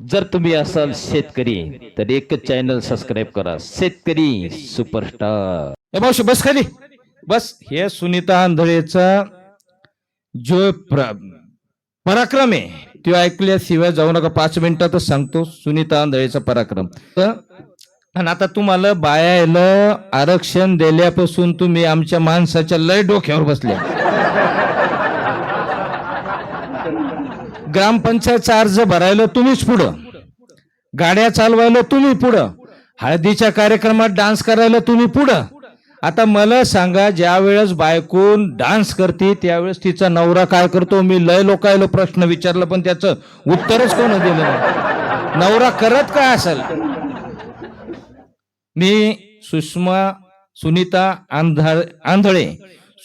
जर तुम्ही असाल शेतकरी तर एकच चॅनल सबस्क्राईब करा. शेतकरी सुपरस्टार ए मावशी बस खाली. बस हे सुनीता आंधळेचा जो पराक्रम आहे तो ऐकल्याशिवाय जाऊ नका. पाच मिनिटातच सांगतो सुनीता आंधळेचा पराक्रम. आणि आता तुम्हाला बायाला आरक्षण दिल्यापासून तुम्ही आमच्या माणसाच्या लय डोक्यावर बसल्या. ग्रामपंचायतचा अर्ज भरायला तुम्हीच पुढं. गाड्या चालवायला तुम्ही पुढं. हळदीच्या कार्यक्रमात डान्स करायला तुम्ही पुढं. आता मला सांगा ज्या वेळेस बायकून डान्स करते त्यावेळेस तिचा नवरा काय करतो? मी लय लोकायला प्रश्न विचारला पण त्याचं उत्तरच कोण दिलं नाही. नवरा करत काय असेल? मी सुषमा सुनीता आंधळ आंधळे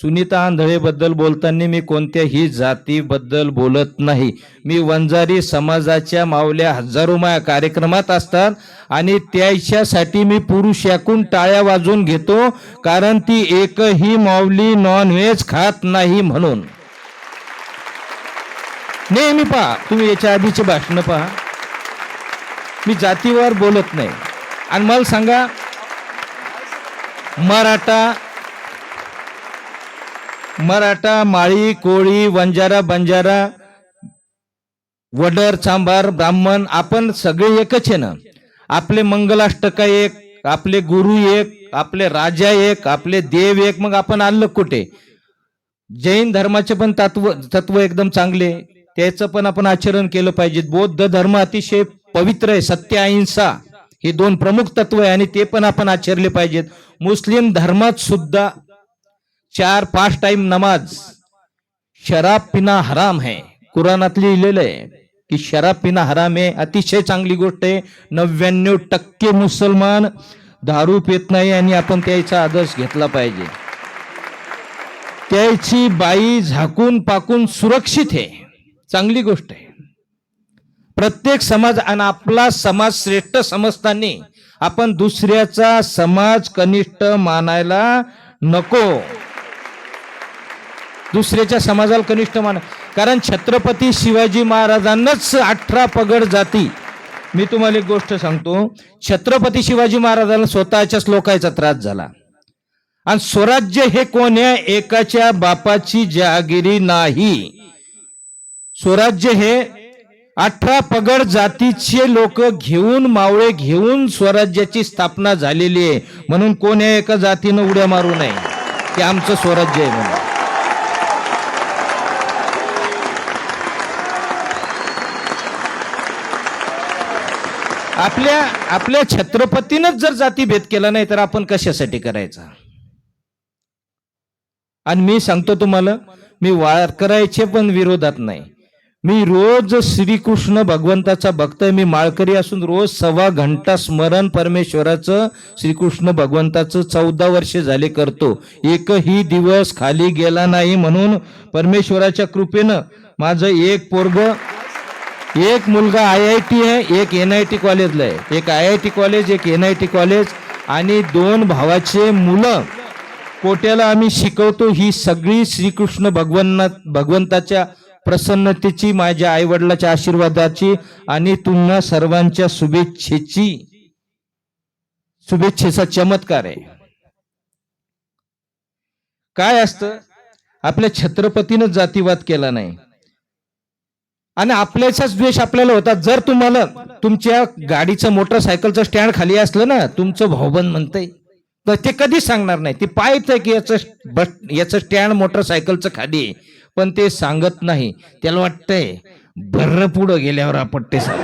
सुनीता आंधळेबद्दल बोलताना मी कोणत्याही जातीबद्दल बोलत नाही. मी वंजारी समाजाच्या मावल्या हजारो माया कार्यक्रमात असतात आणि त्याच्यासाठी मी पुरुष याकून टाळ्या वाजून घेतो कारण ती एकही माऊली नॉनव्हेज खात नाही म्हणून. नेहमी पहा तुम्ही याच्या आधीचे भाषण पहा. मी जातीवर बोलत नाही. आणि मला सांगा मराठा मराठा माळी कोळी वंजारा बंजारा वडर चांभार ब्राह्मण आपण सगळे एकच आहे ना. आपले मंगलाष्टका एक आपले गुरु एक आपले राजा एक आपले देव एक मग आपण आलं कुठे? जैन धर्माचे पण तत्व तत्व एकदम चांगले. त्याचं पण आपण आचरण केलं पाहिजे बौद्ध धर्म अतिशय पवित्र आहे सत्य अहिंसा. हे दोन प्रमुख तत्व आहे आणि ते पण आपण आचरले पाहिजेत. मुस्लिम धर्मात सुद्धा चार पाच टाइम नमाज शराब पिना हराम है. कुराणात लिहिलेलं आहे की शराब पिना हराम आहे. अतिशय चांगली गोष्ट आहे. नव्याण्णव टक्के मुसलमान दारू पित नाही आणि आपण त्याचा आदर्श घेतला पाहिजे. त्याची बाई झाकून पाकून सुरक्षित आहे. चांगली गोष्ट आहे. प्रत्येक समाज आणि आपला समाज श्रेष्ठ समजताना आपण दुसऱ्याचा समाज कनिष्ठ मानायला नको. दुसऱ्याच्या समाजाला कनिष्ठ मान. कारण छत्रपती शिवाजी महाराजांनाच अठरा पगड जाती. मी तुम्हाला एक गोष्ट सांगतो. छत्रपती शिवाजी महाराजांना स्वतःच्याच लोकांचा त्रास झाला. आणि स्वराज्य हे कोण्या एकाच्या बापाची जहागिरी नाही. स्वराज्य हे अठरा पगड जातीचे लोक घेऊन मावळे घेऊन स्वराज्याची स्थापना झालेली आहे. म्हणून कोण्या एका जातीनं उड्या मारू नये? ते आमचं स्वराज्य आहे म्हणून. आपल्या आपल्या छत्रपतीनंच जर जातीभेद केला नाही तर आपण कशासाठी करायचा? आणि मी सांगतो तुम्हाला मी वारकरायचे पण विरोधात नाही. मी रोज श्रीकृष्ण भगवंताचा भक्त आहे. मी माळकरी असून रोज सव्वा घंटा स्मरण परमेश्वराचं श्रीकृष्ण भगवंताचं चौदा वर्ष झाले करतो. एकही दिवस खाली गेला नाही म्हणून परमेश्वराच्या कृपेनं माझं एक पोरग एक मुलगा आय आय टी आहे एक एन आय टी कॉलेजला आहे. एक आय आय टी कॉलेज एक एन आय टी कॉलेज आणि दोन भावाचे मुलं. कोट्याला आम्ही शिकवतो ही सगळी श्रीकृष्ण भगवंत भगवंताच्या प्रसन्नतेची माझ्या आईवडिलाच्या आशीर्वादाची आणि तुम्हा सर्वांच्या शुभेच्छेची शुभेच्छेचा चमत्कार आहे. काय असतं? आपल्या छत्रपतीनं जातीवाद केला नाही. आणि आपल्याचाच द्वेष आपल्याला होता जर तुम्हाला तुमच्या गाडीचं मोटरसायकलचं स्टँड खाली असलं ना तुमचं भाऊबंद म्हणतंय तर ते कधीच सांगणार नाही. ते पाहतंय की याचं बस याचं स्टँड मोटरसायकलचं खाली आहे पण ते सांगत नाही. त्याला वाटतंय भर्र पुढं गेल्यावर आपण ते सांग.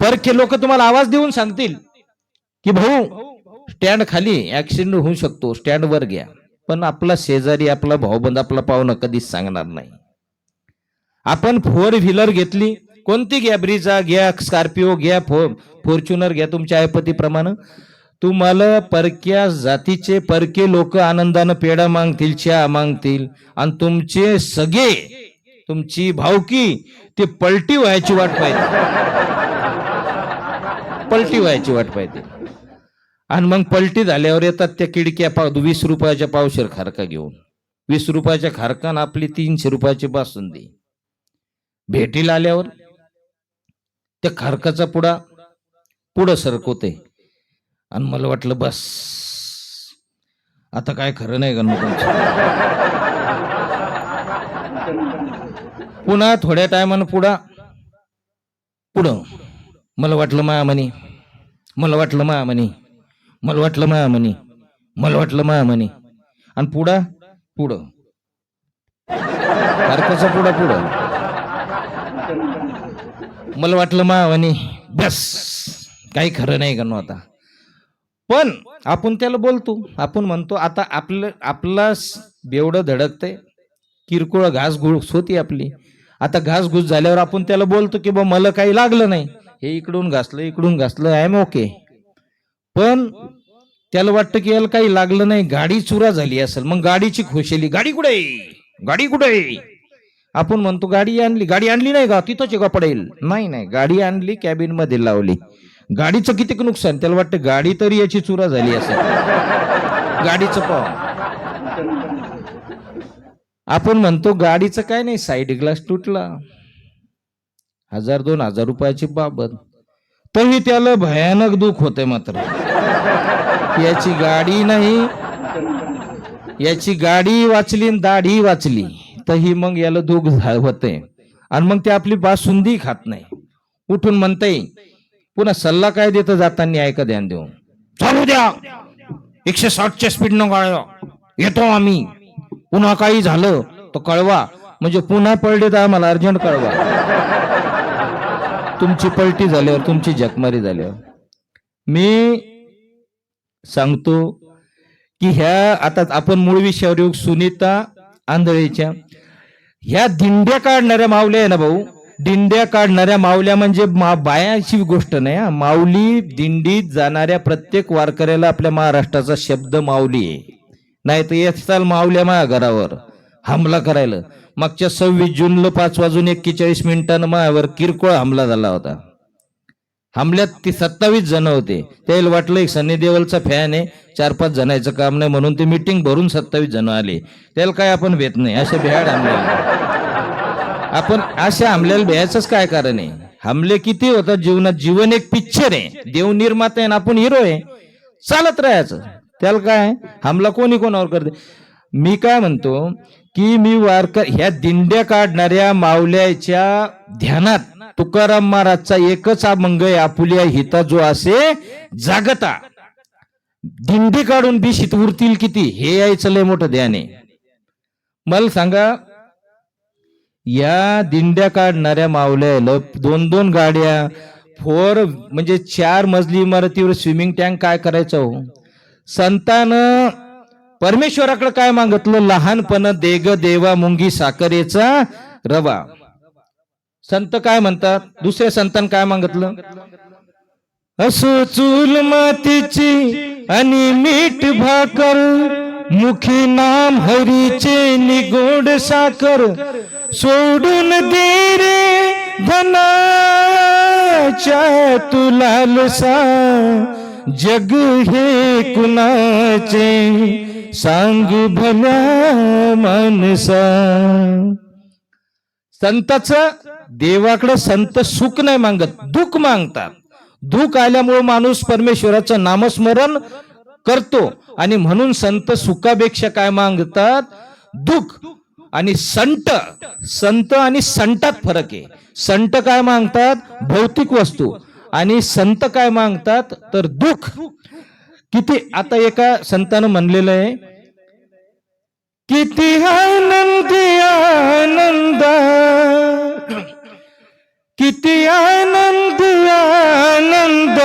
परके लोक तुम्हाला आवाज देऊन सांगतील की भाऊ स्टँड खाली ऍक्सिडेंट होऊ शकतो स्टँड वर घ्या. पण आपला शेजारी आपला भाऊबंद आपला पाहुणा कधीच सांगणार नाही. आपण फोर व्हीलर घेतली कोणती घ्या ब्रिजा घ्या स्कॉर्पिओ घ्या फो फॉर्च्युनर घ्या तुमच्या ऐपतीप्रमाणे तुम्हाला परक्या जातीचे परके लोक आनंदानं पेढा मागतील चहा मागतील आणि तुमचे सगळे तुमची भावकी ते पलटी व्हायची वाट पाहिजे. पलटी व्हायची वाट पाहिजे. आणि मग पलटी झाल्यावर येतात त्या किडक्या पाव वीस रुपयाच्या पावशेर खारका घेऊन. वीस रुपयाच्या खारकान आपली तीनशे रुपयाची बासुंदी भेटीला आल्यावर त्या खारकाचा पुडा पुढं सरकवते. आणि मला वाटलं बस. आता काय खरं नाही गणपती पुन्हा थोड्या टायमानं पुढा पुढं. मला वाटलं मायामणी मला वाटलं मायामणी मला वाटलं मायामणी मला वाटलं मायामणी आणि पुढं? पुढं. सारखाचा पुढं पुढं. मला वाटलं मायामणी बस. काही खरं नाही गणू आता. पण आपण त्याला बोलतो. आपण म्हणतो आता आपलं आपला बेवडं धडकते किरकोळ घासघूस होती आपली. आता घासघूस झाल्यावर आपण त्याला बोलतो की बा मला काही लागलं नाही. हे इकडून घासलं इकडून घासलं. आय एम ओके पण त्याला वाटतं की याला काही लागलं नाही. गाडी चुरा झाली असेल. मग गाडीची खुशेली गाडी कुठे आहे? गाडी कुठे आहे? आपण म्हणतो गाडी आणली. गाडी आणली नाही का? तिथंच आहे का पडेल? नाही नाही. गाडी आणली कॅबिनमध्ये लावली. गाडीचं किती नुकसान? त्याला वाटतं गाडी तरी याची चुरा झाली असेल. गाडीचं पाव आपण म्हणतो गाडीचं काय नाही साईड ग्लास तुटला. हजार दोन हजार रुपयाची बाबत. तरी त्याला भयानक दुःख होते मात्र. याची गाडी नाही. याची गाडी वाचली आणि दाढी वाचली. तरी मग याला दुःख होते. आणि मग ते आपली बासुंदी खात नाही. उठून म्हणते पुन्हा सल्ला काय देत जाताना ऐका ध्यान देऊन? चालू द्या. एकशे साठच्या स्पीड न येतो आम्ही. पुन्हा काही झालं तर कळवा. म्हणजे पुन्हा पडले तर आम्हाला अर्जंट कळवा. तुमची पलटी झाल्यावर तुमची जखमारी झाल्यावर. मी सांगतो की ह्या आता आपण मूळ विषयावर येऊ सुनीता आंधळेच्या. ह्या दिंड्या काढणाऱ्या माऊल्या आहे ना भाऊ? दिंड्या काढणाऱ्या माऊल्या म्हणजे मा बायाची गोष्ट नाही हा. माऊली दिंडीत जाणाऱ्या प्रत्येक वारकऱ्याला आपल्या महाराष्ट्राचा शब्द माऊली आहे. नाही तर येताल माऊल्या माझ्या घरावर. हमला करायला. मागच्या सव्वीस जूनला पाच वाजून एक्केचाळीस मिनिटानं माझ्यावर किरकोळ हमला झाला होता. हमल्यात ती सत्तावीस जण होते. त्याला वाटलं एक सनी देवलचा फॅन आहे चार पाच जणांचं काम नाही म्हणून ते मिटिंग भरून सत्तावीस जण आले. त्याला काय आपण भेट नाही असे भ्याड हमले आपण अशा हमल्याला भ्यायचंच काय कारण आहे? हमले किती होतात जीवनात? जीवन एक पिक्चर आहे. देव निर्माता आहे आपण हिरो आहे. चालत राहायचं. त्याला काय? हमला कोणी कोणावर करते? मी काय म्हणतो की मी वारकर ह्या दिंड्या काढणाऱ्या मावल्याच्या ध्यानात तुकाराम महाराजचा एकच अभंग आहे आपुल्या हिता जो असे जागता. दिंडी काढून बिशीत उरतील किती? हे यायचं लय मोठं ध्यान आहे. मला सांगा या दिंड्या काढणाऱ्या माऊल्याला दोन दोन गाड्या फोर म्हणजे चार मजली इमारतीवर स्विमिंग टँक काय करायचं हो? संतानं परमेश्वराकडे काय मागितलं? लहानपण देग देवा मुंगी साखरेचा रवा. संत काय म्हणतात? दुसऱ्या संतान काय मागितलं? असो चूल मातीची आणि मीठ भाकर मुखी नाम हरीचे निगोड साखर सोडून दे रे धनाच्या तुलालसा जग हे कुणाचे? सांग भल्या माणसा संताचं देवाकडे संत सुख नाही मागत दुःख मागतात. दुःख आल्यामुळे माणूस परमेश्वराचं नामस्मरण करतो आणि म्हणून संत सुखापेक्षा काय मागतात? दुःख. आणि संत संत आणि संटात फरक आहे. संत काय मागतात? भौतिक वस्तू. आणि संत काय मागतात? तर दुःख. किती आता एका संतानं म्हणलेलं आहे किती आनंद की आनंद आनंद.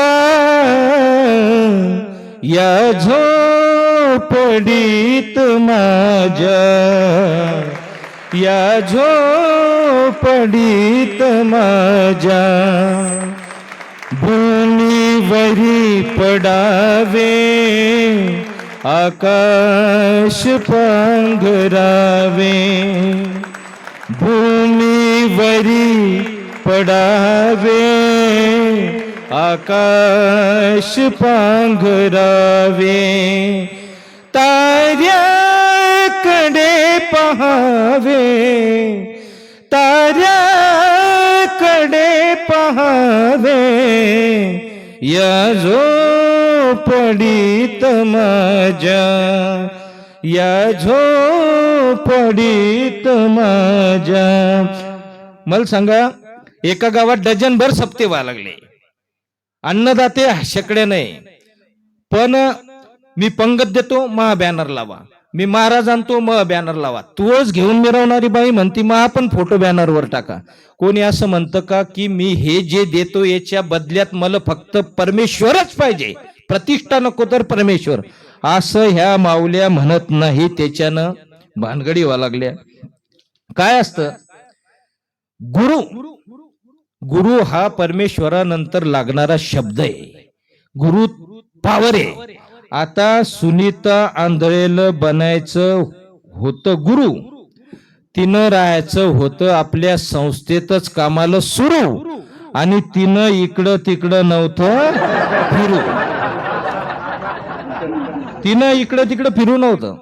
या झोपडीत माझ्या या झोपडीत माझ्या. भूमीवरी पडावे आकाश पांघरावे. भूमीवरी पडावे आकाश पांघरावे ताऱ्याकडे पहावे ताऱ्या या झोपडीत माझ्या या झोपडीत माझ्या. मला सांगा एका गावात डझनभर सप्ते व्हायला लागले. अन्नदाते शेकडे नाही. पण मी पंगत देतो महा बॅनर लावा. मी महाराज आणतो मग बॅनर लावा. तोच घेऊन मिरवणारी बाई म्हणती महा पण फोटो बॅनरवर टाका. कोणी असं म्हणतं का की मी हे जे देतो याच्या बदल्यात मला फक्त परमेश्वरच पाहिजे. प्रतिष्ठा नको तर परमेश्वर. असं ह्या माऊल्या म्हणत नाही त्याच्यानं भानगडी व्हावं लागल्या. काय असतं? गुरु गुरु हा परमेश्वरानंतर लागणारा शब्द आहे. गुरु पावर आहे. आता सुनीता आंधळेल बनायचं होतं गुरु. तिनं राहायचं होतं आपल्या संस्थेतच कामाला सुरू. आणि तिनं इकडं तिकडं नव्हतं फिरू. तिनं इकडं तिकडं फिरू नव्हतं.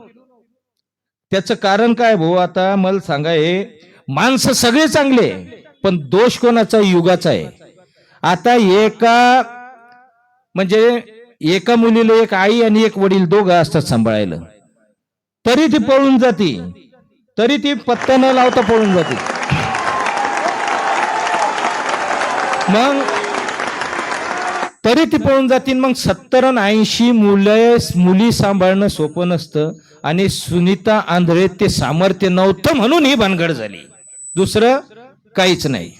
त्याचं कारण काय भाऊ? आता मला सांगा हे माणसं सगळे चांगले पण दोष कोणाचा? युगाचा आहे. आता एका म्हणजे एका मुलीला एक आई आणि एक वडील दोघं असतात सांभाळायला. तरी ती पळून जाते. तरी ती पत्ता न लावता पळून जाते. मग तरी ती पळून जातील मग सत्तर आणि ऐंशी मुलं मुली सांभाळणं सोपं नसतं आणि सुनीता आंधळे ते सामर्थ्य नव्हतं म्हणून ही भानगड झाली. दुसरं? काहीच नाही.